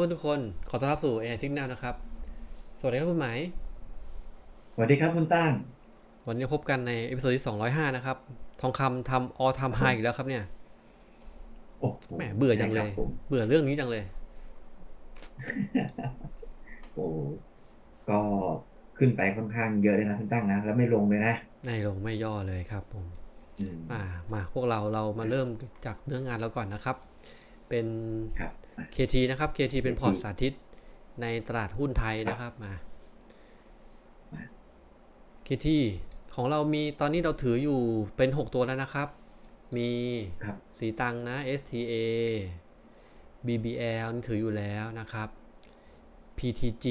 เพื่อนทุกคน ขอต้อนรับสู่ AI Signal นะครับ สวัสดีครับคุณไหมาย สวัสดีครับคุณตั้ง วันนี้พบกันในเอพิโซดที่ 205 นะครับ ทองคำทำออทำไฮอีกแล้วครับเนี่ยโอ้โหแหมเบื่อจังเลยใช่ครับผมเบื่อเรื่องนี้จังเลย โอ้ก็ขึ้นไปค่อนข้างเยอะเลยนะคุณตั้งนะ แล้วไม่ลงเลยนะในลงไม่ย่อเลยครับผมอืมอ่ามาพวกเราเรามาเริ่มจากเนื้องานเราก่อนนะครับ เป็นครับ KT นะครับ KT เป็นพอร์ตสาธิตในตลาดหุ้นไทยนะครับมามา KT ของเรามีตอนนี้เราถืออยู่เป็น 6 ตัวแล้วนะครับ มีครับสีตังนะ STA BBL นี่ถืออยู่แล้วนะครับ PTG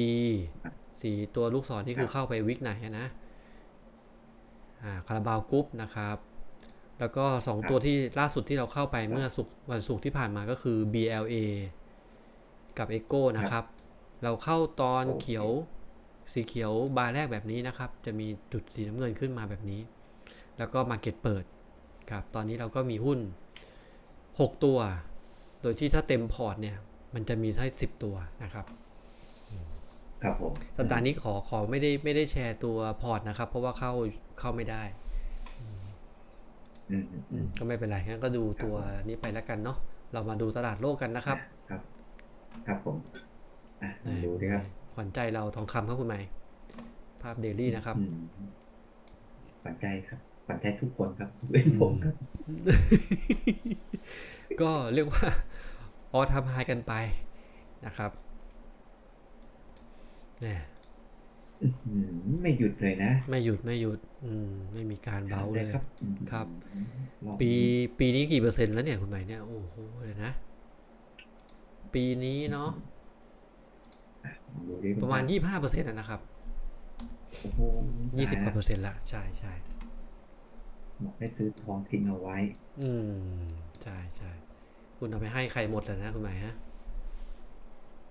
สีตัวลูกศรนี่คือเข้าไปวิกไหนอะนะอ่าคาราบาวกรุ๊ปนะครับ แล้วก็ 2 ตัวที่ล่าสุดที่เราเข้าไปเมื่อศุกร์วันศุกร์ที่ผ่านมาก็คือ BLA กับ Echo นะครับ เราเข้าตอนเขียวสีเขียวบาร์แรกแบบนี้นะครับ จะมีจุดสีน้ำเงินขึ้นมาแบบนี้ แล้วก็มาเก็ตเปิดครับ ตอนนี้เราก็มีหุ้น 6 ตัว โดยที่ถ้าเต็มพอร์ตเนี่ย มันจะมีให้10 ตัวนะครับครับผมสัปดาห์นี้ขอขอไม่ได้ไม่ได้แชร์ตัวพอร์ตนะครับ เพราะว่าเข้าเข้าไม่ได้อืมอืมอืมก็ไม่เป็นไรงั้นก็ดูตัวนี้ไปแล้วกันเนาะเรามาดูตลาดโลกกันนะครับ ครับครับผมอะดูดิครับขวัญใจเราทองคำครับคุณไหมายภาพเดลี่นะครับอืมปัจจัยครับปัจจัยทุกคนครับเป็นผมครับ ก็เรียกว่าออทำไฮกันไปนะครับเนี่ยอื้อหือไม่หยุดเลยนะ ไม่หยุดไม่หยุด อืม ไม่มีการเบาเลยครับอืมครับรอบปีนี้ปีนี้กี่เปอร์เซ็นต์แล้วเนี่ยคุณไหมายเนี่ย โอ้โหเลยนะ ปีนี้เนาะดูดิคุณประมาณตั้งยี่ห้าเปอร์เซ็นต์นะครับโอ้โหยี่สิบกว่าตเปอร์เซ็นต์ละใช่ใช่บอกให้ซื้อทองทิ้งเอาไว้ อืมใช่ใช่คุณเอาไปให้ใครหมดแล้วนะคุณหมายฮะ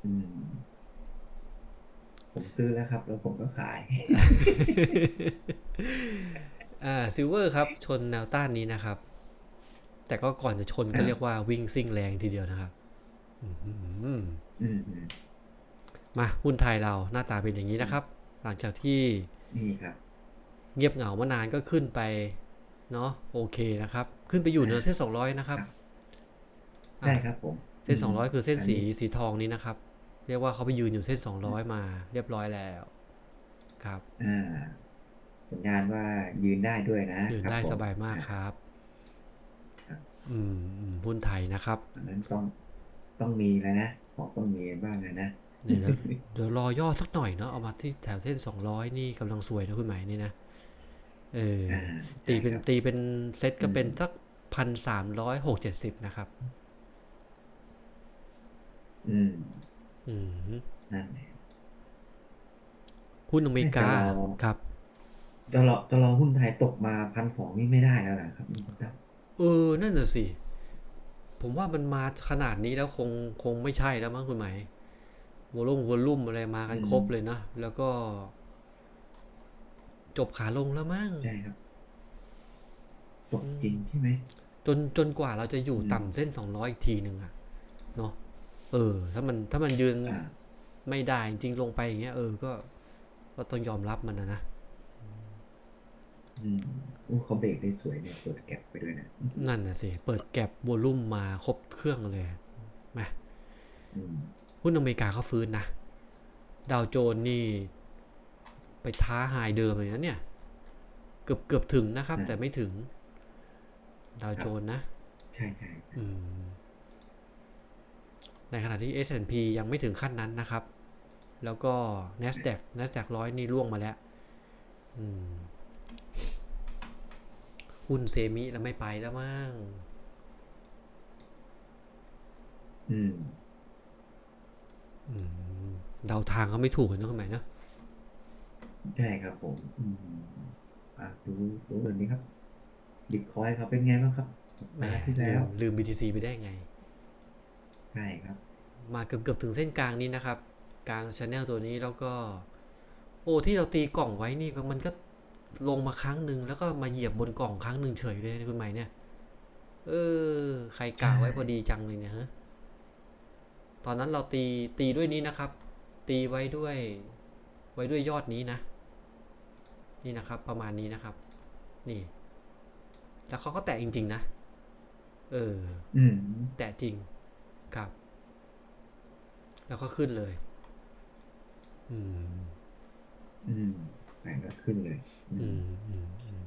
อืมผมซื้อแล้วครับ แล้วผมก็ขาย อ่าซิลเวอร์ครับ ชนแนวต้านนี้นะครับ แต่ก็ก่อนจะชนก็อ่าเรียกว่าวิ่งซิ่งแรงทีเดียวนะครับอื้อหืออื มอืมมาหุ้นไทยเราหน้าตาเป็นอย่างนี้นะครับ หลังจากที่นี่ครับเงียบเหงามานานก็ขึ้นไป เนาะโอเคนะครับ ขึ้นไปอยู่เหนือเส้น200นะครับใช่ครับผมเส้น200คือเส้นสีอัสีทองนี้นะครับ เรียกว่าเขาไปยืนอยู่เส้น200มา เรียบร้อยแล้ว ครับอ่าสัญญาณว่ายืนได้ด้วยนะยืนครับได้ผมสบายมากครับครับอืมอืมหุ้นไทยนะครับอันนั้นต้อง ต้องมีแล้วนะของต้องมีบ้างนะนะเดี๋ยวเราเดี๋ยวรอย่อสักหน่อยเนาะเอามาที่แถวเส้น200นี่กำลังสวยนะคุณหมายนี่นะเอออ่าตีเป็นใช่ครับตีเป็นเซตก็เป็นอืมสักพันสามร้อยหกเจ็ดสิบนะครับ อืม อืมนั่นแหละหุ้นอเมริกาแต่เราครับจะรอจะรอหุ้นไทยตกมาพันสองนี่ไม่ได้แล้วนะครับคุณตั้มเออ นั่นน่ะสิ ผมว่ามันมาขนาดนี้แล้วคงคงไม่ใช่แล้วมั้งคุณหมายวอลุ่มวอลุ่มอะไรมากันครบเลยนะ แล้วก็ จบขาลงแล้วมั้งใช่ครับตกจริงใช่ไหมจนจนกว่าเราจะอยู่อืมต่ำเส้นสองร้อยอีกทีหนึ่งอะเนาะเออ ถ้ามันถ้ามันยืนอ่าไม่ได้จริงๆลงไปอย่างเงี้ย เออก็ก็ต้องยอมรับมันนะนะ อืมอู้เขาเบรกได้สวยเนี่ยเปิดแก็บไปด้วยนะ นั่นน่ะสิ เปิดแก็บวอลุ่มมาครบเครื่องเลยมาอืมหุ้นอเมริกาเขาฟื้นนะ ดาวโจนส์นี่ ไปท้าหายเดิมเลยนะเนี่ย เกือบเกือบถึงนะครับ แต่ไม่ถึง ดาวโจนส์นะ ใช่ใช่อืมในขณะที่ S&P ยังไม่ถึงขั้นนั้นนะครับ แล้วก็ NASDAQ NASDAQ ร้อยนี่ล่วงมาแล้ว อืม หุ้นเซมิแล้วไม่ไปแล้วมั้งอืมอืมเดาทางเขาไม่ถูกเลยนะคุณหมายเนอะใช่ครับผมอืมอะดูดูเรื่องนี้ครับบิตคอยครับเป็นไงบ้างครับแหมมาที่ลืแล้วมลืม BTC ไปได้ไง ใช่ครับ มาเกือบเกือบถึงเส้นกลางนี้นะครับ กลางช n แนลตัวนี้แล้วก็ โอ้ที่เราตีกล่องไว้นี่ก็มันก็ ลงมาครั้งหนึ่งแล้วก็มาเหยียบบนกล่องครั้งหนึ่งเฉยเลยนะคุณหมายเนี่ย เออ ใครกล่าวไว้พอดีจังเลยเนี่ยฮะ ตอนนั้นเราตีตีด้วยนี้นะครับ ตีไว้ด้วย ไว้ด้วยยอดนี้นะ นี่นะครับ ประมาณนี้นะครับ นี่ แล้วเขาก็แตะจริง ๆ นะ เออ อืม แตะจริง ครับ แล้วก็ขึ้นเลย อืม อืม แต่ก็ขึ้นเลยอือืมมอืมอืม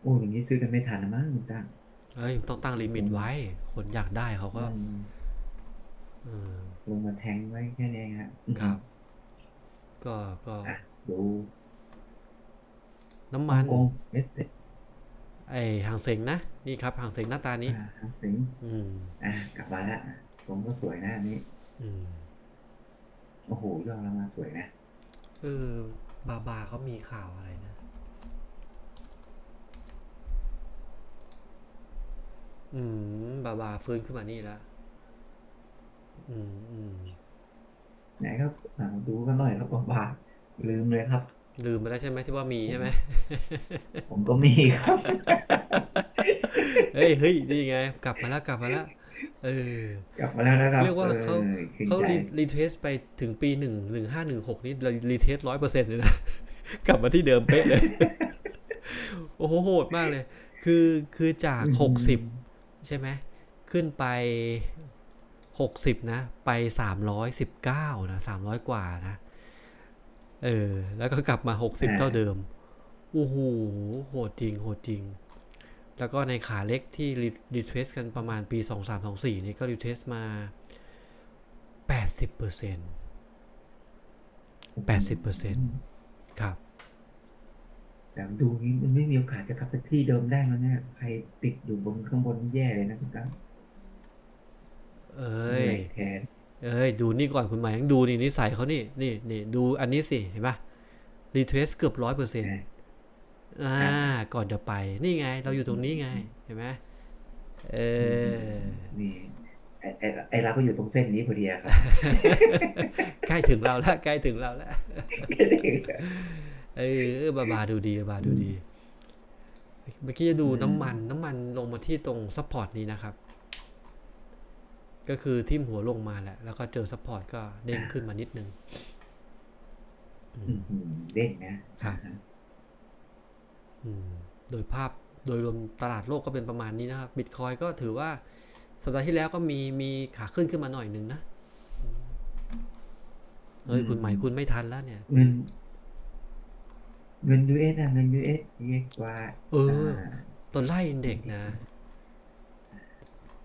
โอ้อย่างนี้ซื้อกันไม่ทันนะมั้งคุณตั้งเอ้ยต้องตั้งลิมิตไว้ คนอยากได้เขาก็อืมเออลงมาแทงไว้แค่นี้เองฮะอืมครับ ก็ก็อะดูน้ำมันกงเอสเอไอหางเสงนะ นี่ครับหางเสงหน้าตานี้อ่าหางสิงอืม อะกลับมาแล้วอะทรงก็สวยนะอันนี้ อืม โอ้โหย่อลงมาสวยนะเออ บาบาเขามีข่าวอะไรนะ อืม บาบาฟื้นขึ้นมานี่แล้ว อืมอืมไหนครับอ่าดูกันหน่อยครับบาๆลืมเลยครับ ลืมไปแล้วใช่ไหมที่ว่ามีใช่ไหม ผมก็มีครับ เฮ้ยเฮ้ยนี่ไง กลับมาแล้วกลับมาแล้ว เออกลับมาแล้วนะครับ เรียกว่าเขาออชื่นเขาใจรีรีเทสไปถึงปีหนึ่งหนึ่งห้าหนึ่งหกนี่รีเทสร้อยเปอร์เซ็นต์เลยนะ กลับมาที่เดิมเป๊ะเลย โอ้โหโหดมากเลย คือคือจากหกสิบใช่ไหม ขึ้นไปหกสิบนะ ไปสามร้อยสิบเก้านะสามร้อยกว่านะ เออ แล้วก็กลับมาหกสิบเท่าเดิม โอ้โหโหดจริง โหดจริง แล้วก็ในขาเล็กที่รีเทสกันประมาณปี 2 3 2 4 นี่ก็รีเทสมา 80เปอร์เซ็นต์80เปอร์เซ็นต์ครับแต่ดูนี้มันไม่มีโอกาสจะกลับไปที่เดิมได้แล้วเนี่ย ใครติดอยู่บนข้างบนแย่เลยนะคุณตั้งเอ้ยเหนื่อยแทนเอ้ย ดูนี่ก่อนคุณหมายยังดูนี่นิสัยเขานี่ นี่นี่ดูอันนี้สิ เห็นปะรีเทสเกือบร้อยเปอร์เซ็นต์นะ อ่าก่อนจะไปนี่ไง เราอยู่ตรงนี้ไงเห็นไหมเออนี่ไอ้ไอ้ไอ้เราก็อยู่ตรงเส้นนี้พอดีอะครับใกล้ถึงเราแล้วใกล้ถึงเราแล้วเออบาบาดูดีบาบาดูดีเมื่อกี้จะดูน้ำมันน้ำมันลงมาที่ตรงซัพพอร์ตนี้นะครับ ก็คือทิ่มหัวลงมาแหละ แล้วก็เจอซัพพอร์ตก็เด้งขึ้นมานิดนึงอืมเด้งนะครับอืม โดยภาพโดยรวมตลาดโลกก็เป็นประมาณนี้นะครับบิตคอยก็ถือว่าสัปดาห์ที่แล้วก็มีมีขาขึ้นขึ้นมาหน่อยหนึ่งนะอืมเฮ้ยคุณหมายคุณไม่ทันแล้วเนี่ย เงิน เงิน US นะเงิน US เยอะกว่า เออาตัวไล่อินเด็กซ์นะ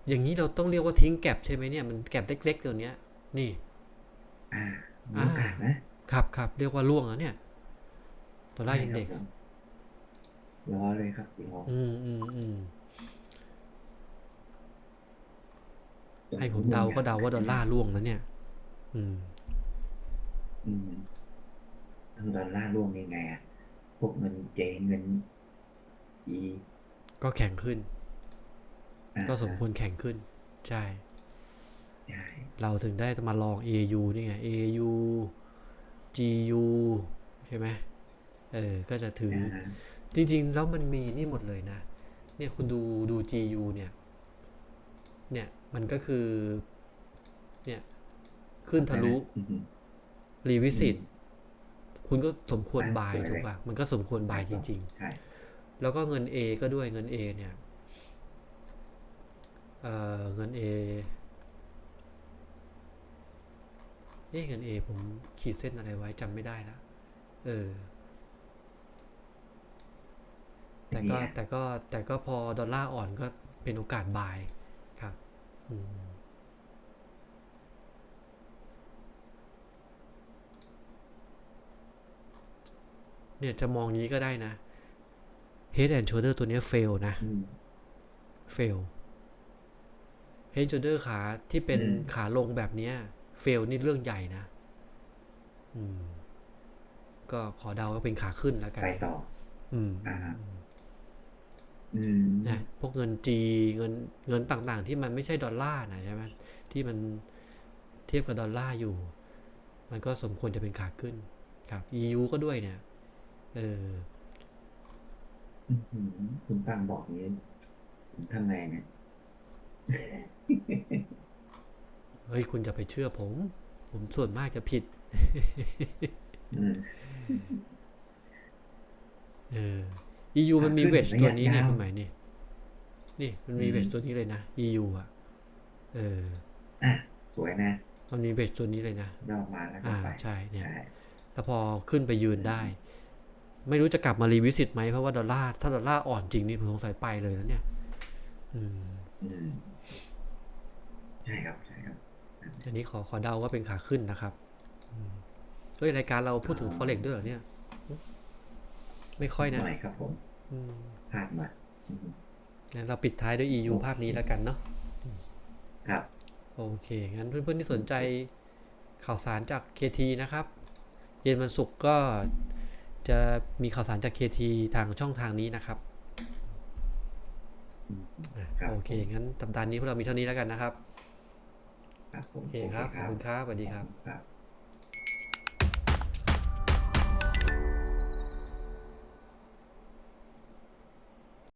อย่างนี้เราต้องเรียกว่าทิ้งแก็บใช่ไหมเนี่ยมันแก็บเล็กๆตัวเนี้ย นี่ อ่ามีโอกาสนะครับครับเรียกว่าล่วงแล้วเนี่ย ตัวไล่อินเด็กซ์ รอเลยครับรออืมอืมอืมให้ผมเดาก็เดาว่าดอลลาร์ล่วงแล้วเนี่ย อืม อืมทางดอลลาร์ร่วงยังไงอะพวกเงินเจเงินอีก็แข็งขึ้นอ่าก็สมควรแข็งขึ้นใช่ใช่ เราถึงได้มาลอง AU นี่ไง AU GU ใช่ไหมเออ ก็จะถืออ่า จริงๆ แล้วมันมีนี่หมดเลยนะ เนี่ยคุณดูดู GU เนี่ย เนี่ยมันก็คือ เนี่ยขึ้นทะลุอืมรีวิสิตคุณก็สมควรอะบายสวยเลยถูกป่ะมันก็สมควรบายจริงใช่ๆแล้วก็เงิน A ก็ด้วยเงิน A เนี่ยเอ่อเงิน A เอ๊ะเงิน A ผมขีดเส้นอะไรไว้จำไม่ได้ละเออ แต่ก็เนี่ยแต่ก็แต่ก็พอดอลลาร์อ่อนก็เป็นโอกาสบายครับอืมเนี่ยจะมองงี้ก็ได้นะ Head and Shoulder ตัวเนี้ย fail นะอืม fail Head and Shoulder ขาที่เป็นอืมขาลงแบบเนี้ย fail นี่เรื่องใหญ่นะอืมก็ขอเดาว่าเป็นขาขึ้นแล้วกัน ไปต่อ อืมอ่าอืมอืม นะพวกเงินจีเงินเงินต่างๆ ที่มันไม่ใช่ดอลลาร์นะใช่ไหมที่มันเทียบกับดอลลาร์อยู่ มันก็สมควรจะเป็นขาขึ้น ครับ EU ก็ด้วยเนี่ย เอออื้อหือคุณตั้งบอกอย่างนี้ผมทำไงเนี่ยเเฮ้ย คุณจะไปเชื่อผม ผมส่วนมากจะผิดอืมเออ EU มันมีขึ้นเวชตัวนี้ระยะนี่ยาวคุณหมายนี่นี่มันมีอืมเวชตัวนี้เลยนะ EU อะ เออ อะ สวยนะ มันมีเวชตัวนี้เลยนะย่อมาแล้วก็อ่าไปใช่เนี่ยใช่แล้วพอขึ้นไปยืนได้ ไม่รู้จะกลับมารีวิสิตไหมเพราะว่าดอลลาร์ถ้าดอลลาร์อ่อนจริงนี่ผมสงสัยไปเลยนะเนี่ย อืมอืมใช่ครับใช่ครับ อันนี้ขอขอเดาว่าเป็นขาขึ้นนะครับอืมเฮ้ยรายการเราพูดถึง forex ด้วยเหรอเนี่ย ไม่ค่อยนะหน่อยครับผมอืมพลาดมาอืมงั้นเราปิดท้ายด้วย EU ภาพนี้แล้วกันเนาะครับ โอเค งั้นเพื่อนๆที่สนใจข่าวสารจาก KT นะครับ เย็นวันศุกร์ก็จะมีข่าวสารจาก KT ทางช่องทางนี้นะครับอืมอะครับโอเค งั้นสัปดาห์นี้พวกเรามีเท่านี้แล้วกันนะครับครับผมโอเคครับ ขอบคุณครับ สวัสดีครับครับ